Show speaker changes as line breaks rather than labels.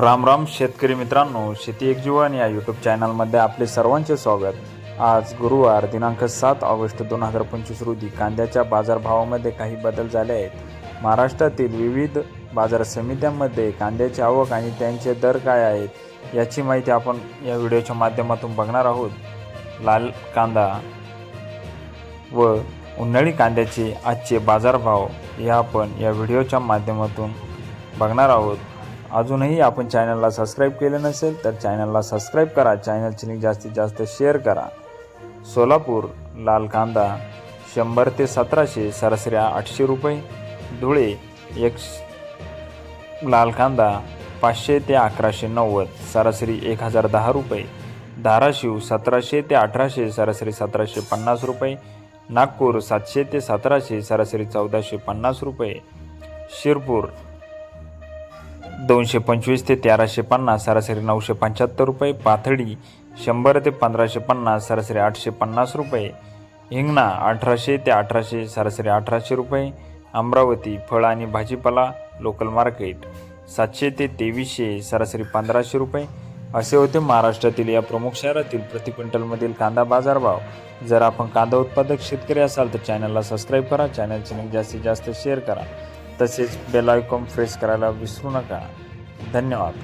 राम राम शेतकरी मित्रांनो शेती एक जीवन या यूट्यूब चॅनलमध्ये आपले सर्वांचे स्वागत. आज गुरुवार दिनांक सात ऑगस्ट दोन हजार पंचवीस रोजी कांद्याच्या बाजारभावामध्ये काही बदल झाले आहेत. महाराष्ट्रातील विविध बाजार समित्यांमध्ये कांद्याची आवक आणि त्यांचे दर काय आहेत याची माहिती आपण या व्हिडिओच्या माध्यमातून बघणार आहोत. लाल कांदा व उन्हाळी कांद्याचे आजचे बाजारभाव हे आपण या व्हिडिओच्या माध्यमातून बघणार आहोत. अजूनही आपण चॅनलला सबस्क्राईब केले नसेल तर चॅनलला सबस्क्राईब करा. चॅनलची लिंक जास्तीत जास्त शेअर करा. सोलापूर लाल कांदा शंभर ते सतराशे सरासऱ्या आठशे रुपये धुळे एक लाल कांदा पाचशे ते अकराशे नव्वद सरासरी एक हजार दहा रुपये धाराशिव सतराशे ते अठराशे सरासरी सतराशे पन्नास रुपये नागपूर सातशे ते सतराशे सरासरी चौदाशे पन्नास रुपये शिरपूर दोनशे पंचवीस ते तेराशे पन्नास सरासरी नऊशे पंच्याहत्तर रुपये. पाथडी शंभर ते पंधराशे पन्नास सरासरी आठशे पन्नास रुपये. हिंगणा अठराशे ते अठराशे सरासरी अठराशे रुपये. अमरावती फळ आणि भाजीपाला लोकल मार्केट सातशे ते तेवीसशे सरासरी पंधराशे रुपये. असे होते महाराष्ट्रातील या प्रमुख शहरातील प्रति क्विंटलमधील कांदा बाजारभाव. जर आपण कांदा उत्पादक शेतकरी असाल तर चॅनलला सबस्क्राईब करा. चॅनलची लिंक जास्तीत जास्त शेअर करा. तसेच बेल आयकॉन प्रेस करायला विसरू नका. धन्यवाद.